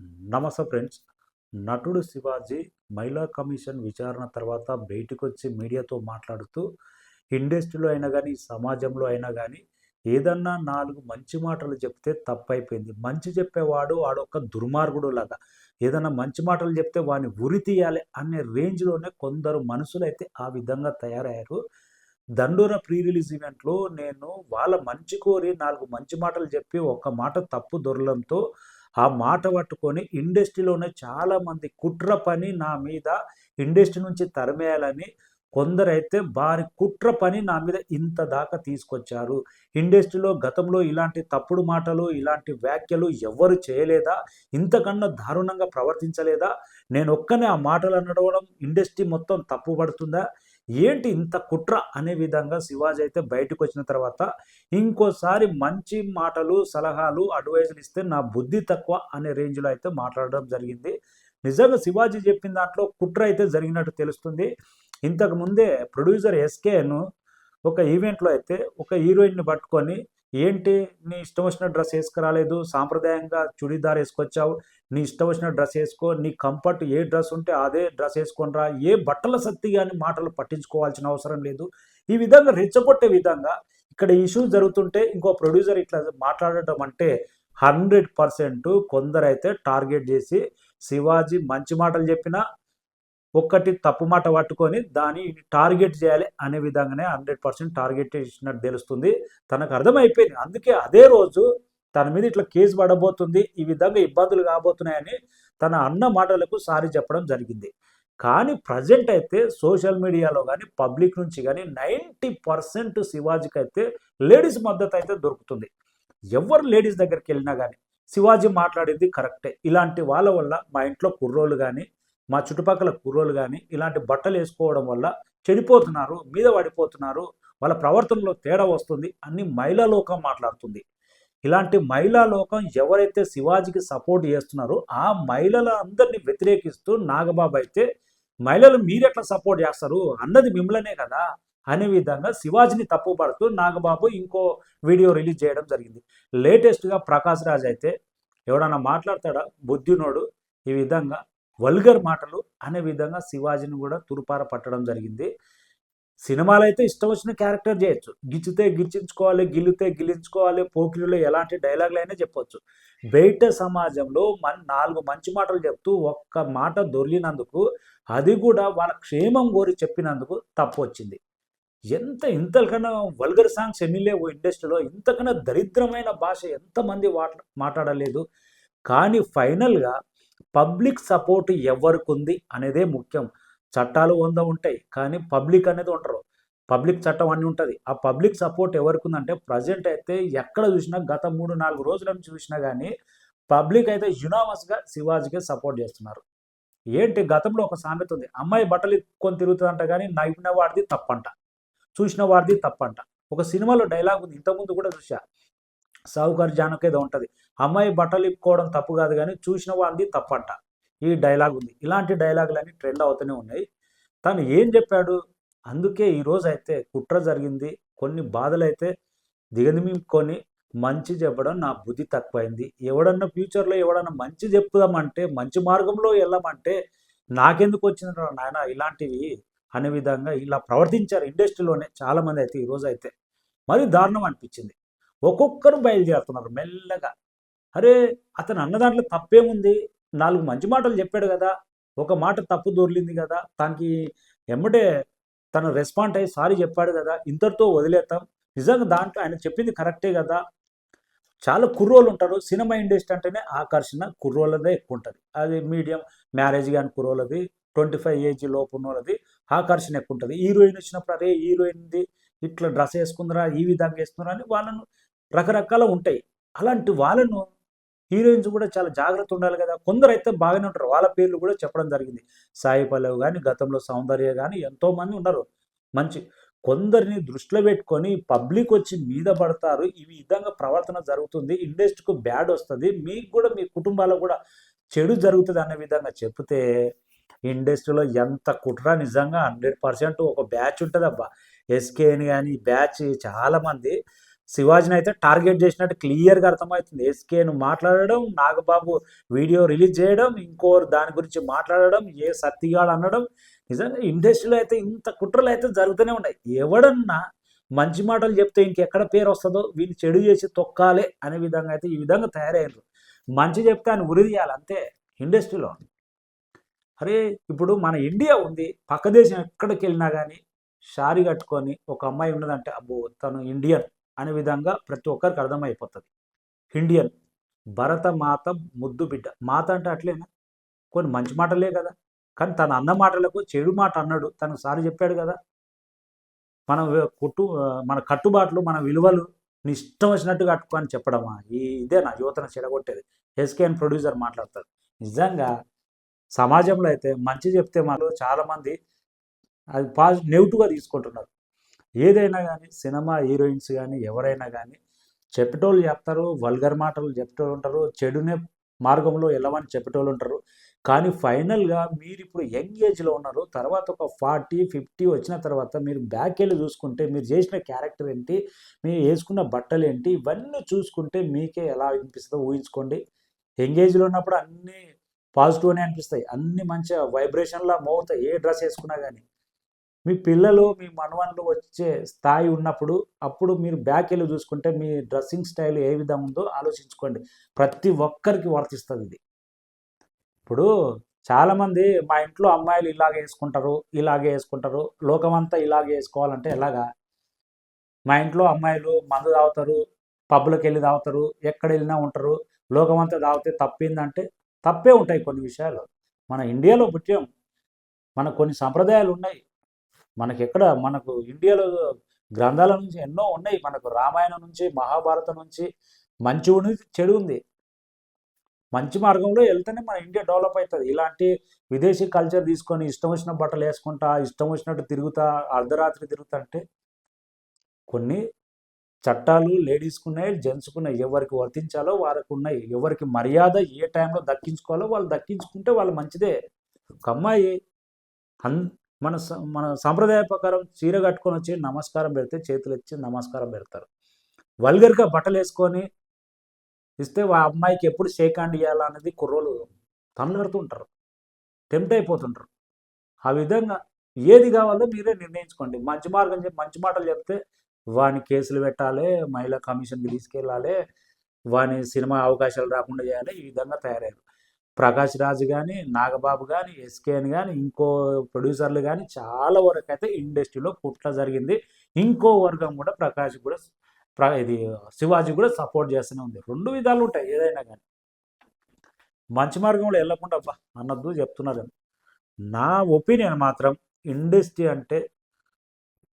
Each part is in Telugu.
నమస్తే ఫ్రెండ్స్. నటుడు శివాజీ మహిళా కమిషన్ విచారణ తర్వాత బయటకొచ్చి మీడియాతో మాట్లాడుతూ ఇండస్ట్రీలో అయినా కానీ సమాజంలో అయినా కానీ ఏదన్నా నాలుగు మంచి మాటలు చెప్తే తప్పైపోయింది. మంచి చెప్పేవాడు వాడొక దుర్మార్గుడు లాగా. ఏదన్నా మంచి మాటలు చెప్తే వాడిని ఉరి తీయాలి అనే రేంజ్లోనే కొందరు మనుషులు అయితే ఆ విధంగా తయారయ్యారు. దండోర ప్రీ రిలీజ్ ఈవెంట్లో నేను వాళ్ళ మంచి కోరి నాలుగు మంచి మాటలు చెప్పి ఒక్క మాట తప్పు దొరలంతో ఆ మాట పట్టుకొని ఇండస్ట్రీలోనే చాలామంది కుట్ర పని నా మీద ఇండస్ట్రీ నుంచి తరిమేయాలని కొందరైతే వారి కుట్ర పని నా మీద ఇంత దాకా తీసుకొచ్చారు. ఇండస్ట్రీలో గతంలో ఇలాంటి తప్పుడు మాటలు ఇలాంటి వ్యాఖ్యలు ఎవ్వరు చేయలేదా? ఇంతకన్నా దారుణంగా ప్రవర్తించలేదా? నేను ఒక్కనే ఆ మాటలు అనడవడం ఇండస్ట్రీ మొత్తం తప్పు పడుతుందా ఏంటి ఇంత కుట్ర అనే విధంగా శివాజీ అయితే బయటకు వచ్చిన తర్వాత ఇంకోసారి మంచి మాటలు సలహాలు అడ్వైజులు ఇస్తే నా బుద్ధి తక్కువ అనే రేంజ్లో అయితే మాట్లాడడం జరిగింది. నిజంగా శివాజీ చెప్పిన దాంట్లో కుట్ర అయితే జరిగినట్టు తెలుస్తుంది. ఇంతకు ముందే ప్రొడ్యూసర్ ఎస్కేను ఒక ఈవెంట్లో అయితే ఒక హీరోయిన్ని పట్టుకొని ఏంటి నీ ఇష్టం వచ్చిన డ్రెస్ వేసుకురాలేదు సాంప్రదాయంగా చుడీదార్ వేసుకొచ్చావు నీ ఇష్టం వచ్చిన డ్రెస్ వేసుకో నీ కంఫర్ట్ ఏ డ్రెస్ ఉంటే అదే డ్రెస్ వేసుకొనిరా ఏ బట్టల శక్తి కానీ మాటలు పట్టించుకోవాల్సిన అవసరం లేదు. ఈ విధంగా రెచ్చగొట్టే విధంగా ఇక్కడ ఇష్యూ జరుగుతుంటే ఇంకో ప్రొడ్యూసర్ ఇట్లా మాట్లాడటం అంటే హండ్రెడ్ పర్సెంట్ కొందరైతే టార్గెట్ చేసి శివాజీ మంచి మాటలు చెప్పినా ఒక్కటి తప్పు మాట పట్టుకొని దాన్ని టార్గెట్ చేయాలి అనే విధంగానే హండ్రెడ్ పర్సెంట్ టార్గెట్ చేసినట్టు తెలుస్తుంది. తనకు అర్థమైపోయింది. అందుకే అదే రోజు తన మీద ఇట్లా కేసు పడబోతుంది ఈ విధంగా ఇబ్బందులు కాబోతున్నాయని తన అన్న మాటలకు సారీ చెప్పడం జరిగింది. కానీ ప్రజెంట్ అయితే సోషల్ మీడియాలో కానీ పబ్లిక్ నుంచి కానీ నైంటీ పర్సెంట్ శివాజీకి అయితే లేడీస్ మద్దతు అయితే దొరుకుతుంది. ఎవరు లేడీస్ దగ్గరికి వెళ్ళినా కానీ శివాజీ మాట్లాడింది కరెక్టే. ఇలాంటి వాళ్ళ వల్ల మా ఇంట్లో కుర్రోళ్ళు కానీ మా చుట్టుపక్కల కుర్రోలు కానీ ఇలాంటి బట్టలు వేసుకోవడం వల్ల చెడిపోతున్నారు మీద పడిపోతున్నారు వాళ్ళ ప్రవర్తనలో తేడా వస్తుంది అన్ని మహిళా లోకం మాట్లాడుతుంది. ఇలాంటి మహిళా లోకం ఎవరైతే శివాజీకి సపోర్ట్ చేస్తున్నారో ఆ మహిళల అందరినీ వ్యతిరేకిస్తూ నాగబాబు అయితే మహిళలు మీరెట్లా సపోర్ట్ చేస్తారు? అన్నది మిమ్మల్నే కదా? అనే విధంగా శివాజీని తప్పుపడుతూ నాగబాబు ఇంకో వీడియో రిలీజ్ చేయడం జరిగింది. లేటెస్ట్గా ప్రకాష్ రాజ్ అయితే ఎవడన్నా మాట్లాడతాడా? బుద్ధినోడు ఈ విధంగా వల్గర్ మాటలు అనే విధంగా శివాజీని కూడా తురుపార పట్టడం జరిగింది. సినిమాలు అయితే ఇష్టం వచ్చిన క్యారెక్టర్ చేయొచ్చు. గిచ్చితే గిచ్చించుకోవాలి గిల్లితే గిలించుకోవాలి పోకిరిలో ఎలాంటి డైలాగులు అయినా చెప్పొచ్చు. బయట సమాజంలో మన నాలుగు మంచి మాటలు చెప్తూ ఒక్క మాట దొరికినందుకు అది కూడా వాళ్ళ క్షేమం కోరి చెప్పినందుకు తప్పు వచ్చింది ఎంత ఇంతకన్నా వల్గర్ సాంగ్స్ ఎమ్మెల్యే ఇండస్ట్రీలో ఇంతకన్నా దరిద్రమైన భాష ఎంతమంది వాట మాట్లాడలేదు. కానీ ఫైనల్గా పబ్లిక్ సపోర్ట్ ఎవరికి ఉంది అనేదే ముఖ్యం. చట్టాలు వంద ఉంటాయి కానీ పబ్లిక్ అనేది ఉండరు. పబ్లిక్ చట్టం అన్నీ ఉంటుంది. ఆ పబ్లిక్ సపోర్ట్ ఎవరికి ఉందంటే ప్రజెంట్ అయితే ఎక్కడ చూసినా గత మూడు నాలుగు రోజుల నుంచి చూసినా కానీ పబ్లిక్ అయితే యునామస్గా శివాజీకి సపోర్ట్ చేస్తున్నారు. ఏంటి గతంలో ఒక సామెత ఉంది. అమ్మాయి బట్టలు కొని తిరుగుతుందంట కానీ నవ్విన వాడిది తప్పంట. చూసిన వాడిది తప్పంట. ఒక సినిమాలో డైలాగ్ ఉంది. ఇంతకుముందు కూడా చూసా సావుకారు జానకి ఏదో ఉంటుంది. అమ్మాయి బట్టలు ఇప్పుకోవడం తప్పు కాదు కానీ చూసిన వాడిది తప్పంట. ఈ డైలాగ్ ఉంది. ఇలాంటి డైలాగులన్నీ ట్రెండ్ అవుతూనే ఉన్నాయి. తను ఏం చెప్పాడు? అందుకే ఈరోజు అయితే కుట్ర జరిగింది. కొన్ని బాధలు అయితే దిగదిమికొని మంచి చెప్పడం నా బుద్ధి తక్కువైంది. ఎవడన్నా ఫ్యూచర్లో ఎవడన్నా మంచి చెప్పుదామంటే మంచి మార్గంలో వెళ్ళమంటే నాకెందుకు వచ్చింది నాయన? ఇలాంటివి అనే విధంగా ఇలా ప్రవర్తించారు ఇండస్ట్రీలోనే చాలామంది అయితే ఈరోజు అయితే. మరి దారుణం అనిపించింది. ఒక్కొక్కరు బయలుదేరుతున్నారు మెల్లగా. అరే అతను అన్న దాంట్లో తప్పేముంది? నాలుగు మంచి మాటలు చెప్పాడు కదా. ఒక మాట తప్పు దొరికింది కదా. తనకి ఎమ్మటే తను రెస్పాండ్ అయ్యి సారీ చెప్పాడు కదా. ఇంతటితో వదిలేస్తాం నిజంగా దాంట్లో ఆయన చెప్పింది కరెక్టే కదా. చాలా కుర్రోళ్ళు ఉంటారు. సినిమా ఇండస్ట్రీ అంటేనే ఆకర్షణ కుర్రోళ్ళదే ఎక్కువ ఉంటుంది. అది మీడియం మ్యారేజ్ కానీ కుర్రోళ్ళది ట్వంటీ ఫైవ్ ఏజ్ లోపు ఉన్నోళ్ళది ఆకర్షణ ఎక్కువ ఉంటుంది. హీరోయిన్ వచ్చినప్పుడు అరే హీరోయిన్ది ఇట్లా డ్రెస్ వేసుకుందరా ఈ విధంగా వేసుకుందరా అని వాళ్ళను రకరకాల ఉంటాయి. అలాంటి వాళ్ళను హీరోయిన్స్ కూడా చాలా జాగ్రత్త ఉండాలి కదా. కొందరు అయితే బాగానే ఉంటారు. వాళ్ళ పేర్లు కూడా చెప్పడం జరిగింది. సాయి పల్లవి కానీ గతంలో సౌందర్య కానీ ఎంతోమంది ఉన్నారు. మంచి కొందరిని దృష్టిలో పెట్టుకొని పబ్లిక్ వచ్చి మీద పడతారు. ఈ విధంగా ప్రవర్తన జరుగుతుంది. ఇండస్ట్రీకి బ్యాడ్ వస్తుంది. మీకు కూడా మీ కుటుంబాలకు కూడా చెడు జరుగుతుంది అనే విధంగా చెప్తే ఇండస్ట్రీలో ఎంత కుట్ర నిజంగా హండ్రెడ్ పర్సెంట్ ఒక బ్యాచ్ ఉంటుంది అబ్బా ఎస్కేని కానీ బ్యాచ్ చాలామంది శివాజీని అయితే టార్గెట్ చేసినట్టు క్లియర్గా అర్థమవుతుంది. ఎస్కేను మాట్లాడడం నాగబాబు వీడియో రిలీజ్ చేయడం ఇంకోరు దాని గురించి మాట్లాడడం ఏ సత్తిగాడు అనడం నిజంగా ఇండస్ట్రీలో అయితే ఇంత కుట్రలు అయితే జరుగుతూనే ఉన్నాయి. ఎవడన్నా మంచి మాటలు చెప్తే ఇంకెక్కడ పేరు వస్తుందో వీళ్ళు చెడు చేసి తొక్కాలి అనే విధంగా అయితే ఈ విధంగా తయారయ్యారు. మంచి చెప్తే ఆయన ఉరి తీయాలి అంతే ఇండస్ట్రీలో. అరే ఇప్పుడు మన ఇండియా ఉంది పక్క దేశం ఎక్కడికి వెళ్ళినా కానీ షారీ కట్టుకొని ఒక అమ్మాయి ఉన్నదంటే అబ్బో తను ఇండియన్. అనే విధంగా ప్రతి ఒక్కరికి అర్థమైపోతుంది. ఇండియన్ భరత మాత ముద్దు బిడ్డ. మాత అంటే అట్లేనా? కొన్ని మంచి మాటలే కదా. కానీ తన అన్న మాటలకు చెడు మాట అన్నాడు. తనకు సారి చెప్పాడు కదా. మన కుట్టు మన కట్టుబాట్లు మన విలువలు నీ ఇష్టం వచ్చినట్టు కట్టుకో అని చెప్పడమా ఈ ఇదే నా యువతను చెడగొట్టేది. ఎస్కేఎన్ ప్రొడ్యూసర్ మాట్లాడతాడు నిజంగా సమాజంలో అయితే మంచి చెప్తే మనలో చాలామంది అది పాజిటివ్ నెగిటివ్గా తీసుకుంటున్నారు. ఏదైనా కానీ సినిమా హీరోయిన్స్ కానీ ఎవరైనా కానీ చెప్పేటోళ్ళు చెప్తారు వల్గర్ మాటలు చెప్పేటోళ్ళు ఉంటారు చెడునే మార్గంలో వెళ్ళమని చెప్పేటోళ్ళు ఉంటారు. కానీ ఫైనల్గా మీరు ఇప్పుడు యంగ్ ఏజ్లో ఉన్నారు తర్వాత ఒక ఫార్టీ ఫిఫ్టీ వచ్చిన తర్వాత మీరు బ్యాక్ వెళ్ళి చూసుకుంటే మీరు చేసిన క్యారెక్టర్ ఏంటి మీరు వేసుకున్న బట్టలు ఏంటి ఇవన్నీ చూసుకుంటే మీకే ఎలా అనిపిస్తుందో ఊహించుకోండి. యంగ్ ఏజ్లో ఉన్నప్పుడు అన్నీ పాజిటివ్నే అనిపిస్తాయి. అన్ని మంచిగా వైబ్రేషన్లా మోగుతాయి ఏ డ్రెస్ వేసుకున్నా కానీ మీ పిల్లలు మీ మనవన్లు వచ్చే స్థాయి ఉన్నప్పుడు అప్పుడు మీరు బ్యాక్ వెళ్ళి చూసుకుంటే మీ డ్రెస్సింగ్ స్టైల్ ఏ విధంగా ఉందో ఆలోచించుకోండి. ప్రతి ఒక్కరికి వర్తిస్తుంది ఇది. ఇప్పుడు చాలామంది మా ఇంట్లో అమ్మాయిలు ఇలాగే వేసుకుంటారు ఇలాగే వేసుకుంటారు లోకమంతా ఇలాగే వేసుకోవాలంటే ఎలాగా? మా ఇంట్లో అమ్మాయిలు మందు తాగుతారు పబ్బులకు వెళ్ళి తాగుతారు ఎక్కడ వెళ్ళినా ఉంటారు. లోకమంతా తాగితే తప్పిందంటే తప్పే ఉంటాయి కొన్ని విషయాలు. మన ఇండియాలో పుట్టాం. మన కొన్ని సంప్రదాయాలు ఉన్నాయి. మనకి ఎక్కడ మనకు ఇండియాలో గ్రంథాల నుంచి ఎన్నో ఉన్నాయి. మనకు రామాయణం నుంచి మహాభారతం నుంచి మంచి ఉంది చెడు ఉంది. మంచి మార్గంలో వెళ్తేనే మన ఇండియా డెవలప్ అవుతుంది. ఇలాంటి విదేశీ కల్చర్ తీసుకొని ఇష్టం వచ్చిన బట్టలు వేసుకుంటా ఇష్టం వచ్చినట్టు తిరుగుతా అర్ధరాత్రి తిరుగుతా అంటే కొన్ని చట్టాలు లేడీస్కు ఉన్నాయి జెంట్స్కు ఉన్నాయి ఎవరికి వర్తించాలో వారికి ఉన్నాయి ఎవరికి మర్యాద ఏ టైంలో దక్కించుకోవాలో వాళ్ళు దక్కించుకుంటే వాళ్ళు మంచిదే. ఒక అమ్మాయి అన్ మన మన సాంప్రదాయ ప్రకారం చీర కట్టుకొని వచ్చి నమస్కారం పెడితే చేతులు ఇచ్చి నమస్కారం పెడతారు. వల్గర్గా బట్టలు వేసుకొని ఇస్తే ఆ అమ్మాయికి ఎప్పుడు షేక్ హ్యాండ్ ఇవ్వాలనేది కుర్రోలు తనలాడుతుంటారు టెంప్ట్ అయిపోతుంటారు. ఆ విధంగా ఏది కావాలో మీరే నిర్ణయించుకోండి. మంచి మార్గం చెప్పి మంచి మాటలు చెప్తే వాని కేసులు పెట్టాలి మహిళా కమిషన్కి తీసుకెళ్ళాలి వాని సినిమా అవకాశాలు రాకుండా చేయాలి ఈ విధంగా తయారయ్యారు. ప్రకాష్ రాజు కానీ నాగబాబు కానీ ఎస్కేఎన్ కానీ ఇంకో ప్రొడ్యూసర్లు కానీ చాలా వరకు అయితే ఇండస్ట్రీలో కుట్ల జరిగింది. ఇంకో వర్గం కూడా ప్రకాష్ కూడా ఇది శివాజీ కూడా సపోర్ట్ చేస్తూనే ఉంది. రెండు విధాలు ఉంటాయి ఏదైనా కానీ మంచి మార్గంలో వెళ్ళకుండా అబ్బా అన్నద్దు చెప్తున్నారు. నా ఒపీనియన్ మాత్రం ఇండస్ట్రీ అంటే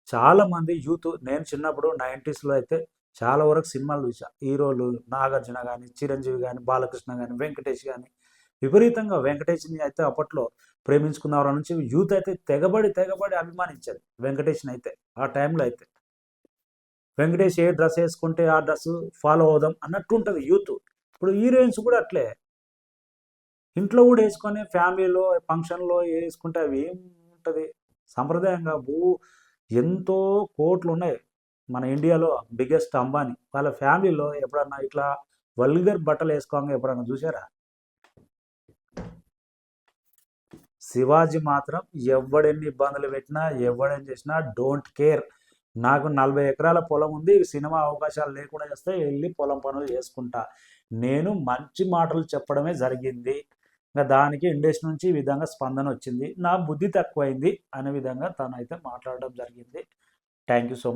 చాలామంది యూత్ నేను చిన్నప్పుడు నైంటీస్లో అయితే చాలా వరకు సినిమాలు చూసా. హీరోలు నాగార్జున కానీ చిరంజీవి కానీ బాలకృష్ణ కానీ వెంకటేష్ కానీ విపరీతంగా వెంకటేష్ని అయితే అప్పట్లో ప్రేమించుకున్నవారు నుంచి యూత్ అయితే తెగబడి తెగబడి అభిమానించారు వెంకటేష్ని అయితే ఆ టైంలో అయితే. వెంకటేష్ ఏ డ్రెస్ వేసుకుంటే ఆ డ్రెస్ ఫాలో అవుదాం అన్నట్టు ఉంటుంది యూత్. ఇప్పుడు హీరోయిన్స్ కూడా అట్లే. ఇంట్లో కూడా వేసుకొని ఫ్యామిలీలో ఫంక్షన్లో వేసుకుంటే అవి ఏం ఉంటుంది? సంప్రదాయంగా భూ ఎంతో కోట్లు ఉన్నాయి మన ఇండియాలో బిగ్గెస్ట్ అంబానీ. వాళ్ళ ఫ్యామిలీలో ఎప్పుడన్నా ఇట్లా వల్గర్ బట్టలు వేసుకోగా ఎప్పుడన్నా చూసారా శివాజీ మాత్రం ఎవడెన్ని ఇబ్బందులు పెట్టినా ఎవడేం చేసినా డోంట్ కేర్. నాకు నలభై ఎకరాల పొలం ఉంది సినిమా అవకాశాలు లేకుండా చేస్తే వెళ్ళి పొలం పనులు చేసుకుంటా. నేను మంచి మాటలు చెప్పడమే జరిగింది. ఇంకా దానికి ఇండస్ట్రీ నుంచి ఈ విధంగా స్పందన వచ్చింది. నా బుద్ధి తక్కువైంది అనే విధంగా తను అయితే మాట్లాడడం జరిగింది. Thank you so much